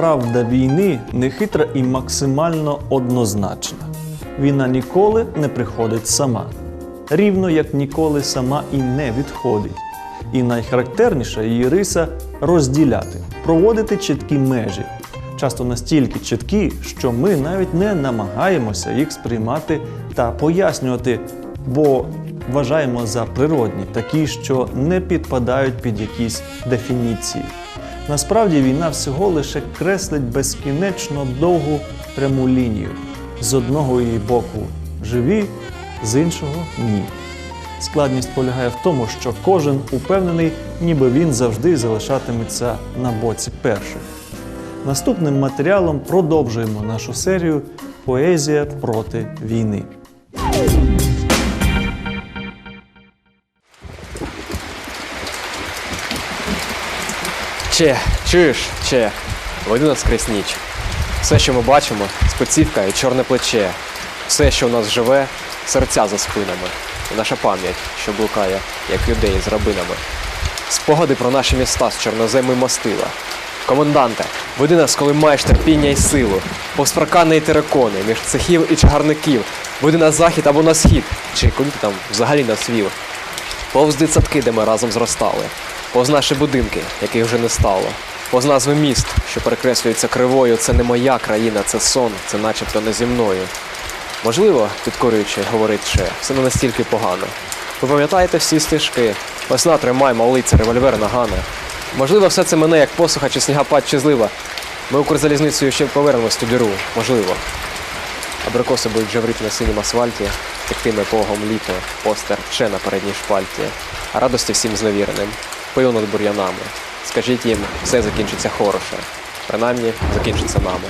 правда війни нехитра і максимально однозначна. Війна ніколи не приходить сама, рівно як ніколи сама і не відходить. І найхарактерніша її риса розділяти, проводити чіткі межі, часто настільки чіткі, що ми навіть не намагаємося їх сприймати та пояснювати, бо вважаємо за природні, такі, що не підпадають під якісь дефініції. Насправді війна всього лише креслить безкінечно довгу пряму лінію. З одного її боку живі, з іншого ні. Складність полягає в тому, що кожен упевнений, ніби він завжди залишатиметься на боці перших. Наступним матеріалом продовжуємо нашу серію Поезія проти війни. Че, чуєш, че, веди нас крізь ніч. Все, що ми бачимо, спецівка і чорне плече. Все, що у нас живе, серця за спинами. І наша пам'ять, що блукає, як юдеї з рабинами. Спогади про наші міста з чорноземи мастила. Коменданте, веди нас, коли маєш терпіння і силу, повз і терикони, між цехів і чагарників, веди на захід або на схід, чи куди ти там взагалі нас вів. Повз дитсадки, де ми разом зростали, повз наші будинки, яких вже не стало, повз назви міст, що перекреслюються кривою, це не моя країна, це сон, це начебто не зі мною. Можливо, підкорюючи, говорить ще, все не настільки погано. Ви пам'ятаєте всі стежки? Весна тримай, малиця, револьвер нагана. Можливо, все це мене як посуха, чи снігопад, чи злива. Ми Укрзалізницею ще повернемось ту діру, можливо. Абрикоси будуть жаврити на синім асфальті, тектиме погом літо, постер ще на передній шпальті. А радості всім зневіреним, пил над бур'янами. Скажіть їм, все закінчиться хороше. Принаймні, закінчиться нами.